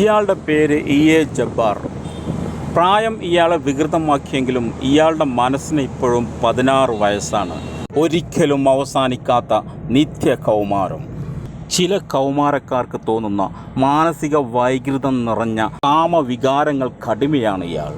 ഇയാളുടെ പേര് E A Jabbar. പ്രായം ഇയാളെ വികൃതമാക്കിയെങ്കിലും ഇയാളുടെ മനസ്സിന് ഇപ്പോഴും പതിനാറ് വയസ്സാണ്. ഒരിക്കലും അവസാനിക്കാത്ത നിത്യ കൗമാരം. ചില കൗമാരക്കാർക്ക് തോന്നുന്ന മാനസിക വൈകൃതം നിറഞ്ഞ കാമവികാരങ്ങൾ കടുമയാണ് ഇയാൾ.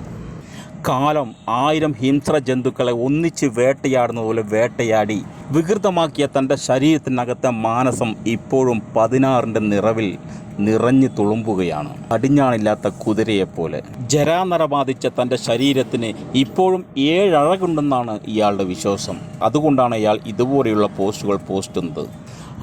കാലം ആയിരം ഹിംസ്ര ജന്തുക്കളെ ഒന്നിച്ച് വേട്ടയാടുന്ന പോലെ വേട്ടയാടി വികൃതമാക്കിയ തന്റെ ശരീരത്തിനകത്തെ മാനസം ഇപ്പോഴും പതിനാറിന്റെ നിറവിൽ നിറഞ്ഞു തുളുമ്പുകയാണ്. അടിഞ്ഞാണില്ലാത്ത കുതിരയെപ്പോലെ. ജരാനര ബാധിച്ച തന്റെ ശരീരത്തിന് ഇപ്പോഴും ഏഴഴകുണ്ടെന്നാണ് ഇയാളുടെ വിശ്വാസം. അതുകൊണ്ടാണ് ഇയാൾ ഇതുപോലെയുള്ള പോസ്റ്റുകൾ പോസ്റ്റുന്നത്.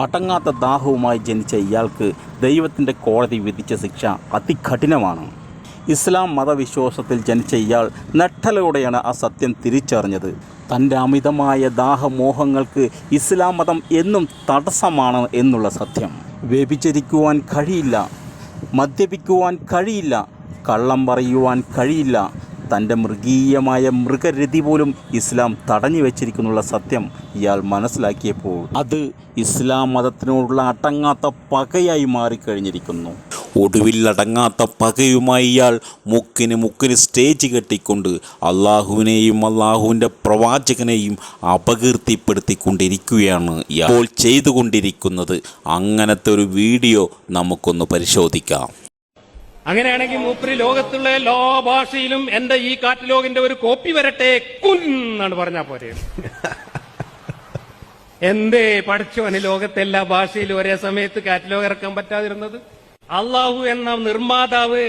അടങ്ങാത്ത ദാഹവുമായി ജനിച്ച ഇയാൾക്ക് ദൈവത്തിന്റെ കോടതി വിധിച്ച ശിക്ഷ അതികഠിനമാണ്. ഇസ്ലാം മതവിശ്വാസത്തിൽ ജനിച്ച ഇയാൾ നട്ടലോടെയാണ് ആ സത്യം തിരിച്ചറിഞ്ഞത്. തന്റെ അമിതമായ ദാഹമോഹങ്ങൾക്ക് ഇസ്ലാം മതം എന്നും തടസ്സമാണ് എന്നുള്ള സത്യം. വ്യഭിചരിക്കുവാൻ കഴിയില്ല മദ്യപിക്കുവാൻ കഴിയില്ല കള്ളം പറയുവാൻ കഴിയില്ല തന്റെ മൃഗീയമായ മൃഗരതി പോലും ഇസ്ലാം തടഞ്ഞു വെച്ചിരിക്കുന്നുള്ള സത്യം ഇയാൾ മനസ്സിലാക്കിയപ്പോൾ അത് ഇസ്ലാം മതത്തിനോടുള്ള അടങ്ങാത്ത പകയായി മാറിക്കഴിഞ്ഞിരിക്കുന്നു. ഒടുവിൽ അടങ്ങാത്ത പകയുമായി ഇയാൾ മുക്കിന് മുക്കിന് സ്റ്റേജ് കെട്ടിക്കൊണ്ട് അള്ളാഹുവിനെയും അള്ളാഹുവിന്റെ പ്രവാചകനെയും അപകീർത്തിപ്പെടുത്തിക്കൊണ്ടിരിക്കുകയാണ് ഇപ്പോൾ ചെയ്തുകൊണ്ടിരിക്കുന്നത് അങ്ങനത്തെ ഒരു വീഡിയോ നമുക്കൊന്ന് പരിശോധിക്കാം. അങ്ങനെയാണെങ്കിൽ മൂപ്പര് ലോകത്തുള്ള എല്ലാ ഭാഷയിലും എന്റെ ഈ കാറ്റലോഗിന്റെ ഒരു കോപ്പി വരട്ടെ കുന്നാണ് പറഞ്ഞാ പോരെ. എന്തേ പഠിച്ചോന് ലോകത്തെ എല്ലാ ഭാഷയിലും ഒരേ സമയത്ത് കാറ്റലോഗ് ഇറക്കാൻ പറ്റാതിരുന്നത്? അള്ളാഹു എന്ന നിർമ്മാതാവ്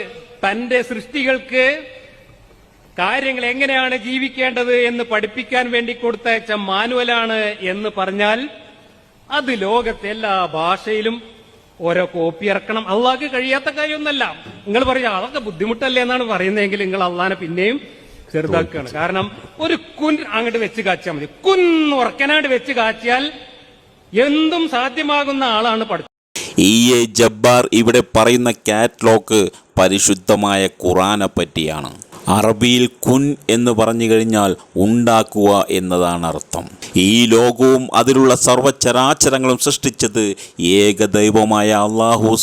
തന്റെ സൃഷ്ടികൾക്ക് കാര്യങ്ങൾ എങ്ങനെയാണ് ജീവിക്കേണ്ടത് എന്ന് പഠിപ്പിക്കാൻ വേണ്ടി കൊടുത്തയച്ച മാനുവലാണ് എന്ന് പറഞ്ഞാൽ അത് ലോകത്തെ എല്ലാ ഭാഷയിലും ഓരോ കോപ്പി ഇറക്കണം. അള്ളാഹ്ക്ക് കഴിയാത്ത കാര്യമൊന്നല്ല. നിങ്ങൾ പറയാം അതൊക്കെ ബുദ്ധിമുട്ടല്ലേ എന്നാണ് പറയുന്നതെങ്കിൽ നിങ്ങൾ അള്ളാഹിനെ പിന്നെയും ചെറുതാക്കുകയാണ്. കാരണം ഒരു കുൻ അങ്ങോട്ട് വെച്ച് കാച്ചാൽ മതി. കുൻ ഉറക്കനായിട്ട് വെച്ച് കാച്ചിയാൽ എന്തും സാധ്യമാകുന്ന ആളാണ് പഠിച്ചത്. ഇ. എ. ജബ്ബാർ ഇവിടെ പറയുന്ന കാറ്റ്ലോക്ക് പരിശുദ്ധമായ ഖുറാനെ പറ്റിയാണ്. അറബിയിൽ കുൻ എന്ന് പറഞ്ഞു കഴിഞ്ഞാൽ ഉണ്ടാക്കുക എന്നതാണ് അർത്ഥം ഈ ലോകവും അതിലുള്ള സർവചരാചരങ്ങളും സൃഷ്ടിച്ചത് ഏകദൈവമായ അള്ളാഹു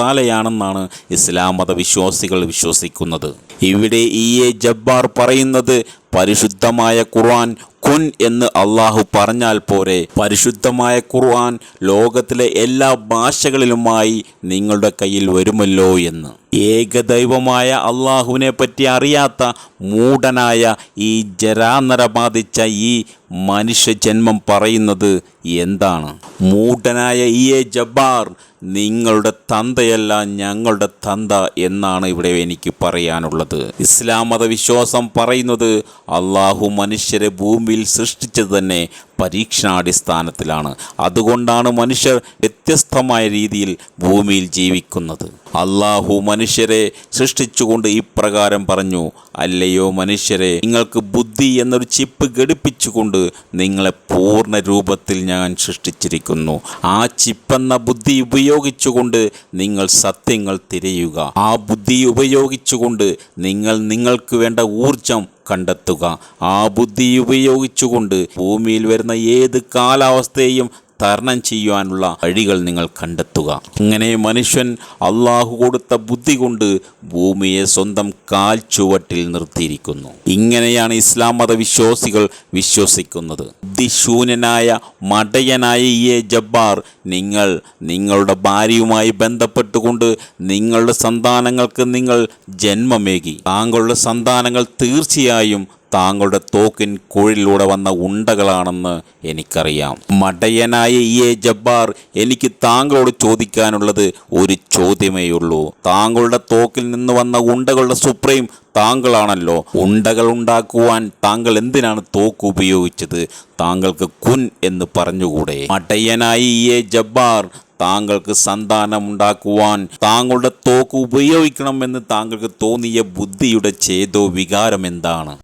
താലയാണെന്നാണ് ഇസ്ലാം മതവിശ്വാസികൾ വിശ്വസിക്കുന്നത്. ഇവിടെ ഈ എ. ജബ്ബാർ പറയുന്നത് പരിശുദ്ധമായ ഖുർആൻ കുൻ എന്ന് അള്ളാഹു പറഞ്ഞാൽ പോരെ. പരിശുദ്ധമായ ഖുർആൻ ലോകത്തിലെ എല്ലാ ഭാഷകളിലുമായി നിങ്ങളുടെ കയ്യിൽ വരുമല്ലോ എന്ന്. ഏകദൈവമായ അള്ളാഹുവിനെ പറ്റി അറിയാത്ത മൂടനായ ഈ ജരാനര ബാധിച്ച ഈ മനുഷ്യജന്മം പറയുന്നത് എന്താണ്? മൂടനായ ഈ എ ജബ്ബാർ നിങ്ങളുടെ തന്തയല്ല ഞങ്ങളുടെ തന്ത എന്നാണ് ഇവിടെ എനിക്ക് പറയാനുള്ളത്. ഇസ്ലാം മതവിശ്വാസം പറയുന്നത് അള്ളാഹു മനുഷ്യരെ ഭൂമിയിൽ സൃഷ്ടിച്ചത് തന്നെ പരീക്ഷണാടിസ്ഥാനത്തിലാണ്. അതുകൊണ്ടാണ് മനുഷ്യർ വ്യത്യസ്തമായ രീതിയിൽ ഭൂമിയിൽ ജീവിക്കുന്നത്. അള്ളാഹു മനുഷ്യരെ സൃഷ്ടിച്ചുകൊണ്ട് ഇപ്രകാരം പറഞ്ഞു അല്ലയോ മനുഷ്യരെ നിങ്ങൾക്ക് ബുദ്ധി എന്നൊരു ചിപ്പ് ഘടിപ്പിച്ചുകൊണ്ട് നിങ്ങളെ പൂർണ രൂപത്തിൽ ഞാൻ സൃഷ്ടിച്ചിരിക്കുന്നു. ആ ചിപ്പെന്ന ബുദ്ധി ഉപയോഗിച്ചുകൊണ്ട് നിങ്ങൾ സത്യങ്ങൾ തിരയുക. ആ ബുദ്ധി ഉപയോഗിച്ചുകൊണ്ട് നിങ്ങൾ നിങ്ങൾക്ക് വേണ്ട ഊർജം കണ്ടെത്തുക. ആ ബുദ്ധി ഉപയോഗിച്ചുകൊണ്ട് ഭൂമിയിൽ വരുന്ന ഏത് കാലാവസ്ഥയെയും തരണം ചെയ്യുവാനുള്ള വഴികൾ നിങ്ങൾ കണ്ടെത്തുക. ഇങ്ങനെ മനുഷ്യൻ അള്ളാഹു കൊടുത്ത ബുദ്ധി കൊണ്ട് ഭൂമിയെ സ്വന്തം കാൽ ചുവട്ടിൽ നിർത്തിയിരിക്കുന്നു. ഇങ്ങനെയാണ് ഇസ്ലാം മത വിശ്വാസികൾ വിശ്വസിക്കുന്നത്. ബുദ്ധിശൂന്യനായ മടയനായ ഈ ജബ്ബാർ നിങ്ങൾ നിങ്ങളുടെ ഭാര്യയുമായി ബന്ധപ്പെട്ടുകൊണ്ട് നിങ്ങളുടെ സന്താനങ്ങൾക്ക് നിങ്ങൾ ജന്മമേകി. താങ്കളുടെ സന്താനങ്ങൾ തീർച്ചയായും താങ്കളുടെ തോക്കിൻ കുഴിലൂടെ വന്ന ഉണ്ടകളാണെന്ന് എനിക്കറിയാം. മടയനായ ഇ എ ജബ്ബാർ എനിക്ക് താങ്കളോട് ചോദിക്കാനുള്ളത് ഒരു ചോദ്യമേയുള്ളൂ താങ്കളുടെ തോക്കിൽ നിന്ന് വന്ന ഉണ്ടകളുടെ സുപ്രീം താങ്കളാണല്ലോ. ഉണ്ടകൾ ഉണ്ടാക്കുവാൻ താങ്കൾ എന്തിനാണ് തോക്ക് ഉപയോഗിച്ചത്? താങ്കൾക്ക് കുൻ എന്ന് പറഞ്ഞുകൂടെ? മടയനായി എ ജബ്ബാർ താങ്കൾക്ക് സന്താനം ഉണ്ടാക്കുവാൻ താങ്കളുടെ തോക്ക് ഉപയോഗിക്കണമെന്ന് താങ്കൾക്ക് തോന്നിയ ബുദ്ധിയുടെ ചേതോ വികാരം എന്താണ്?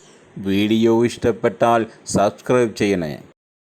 വീഡിയോ ഇഷ്ടപ്പെട്ടാൽ സബ്സ്ക്രൈബ് ചെയ്യണേ.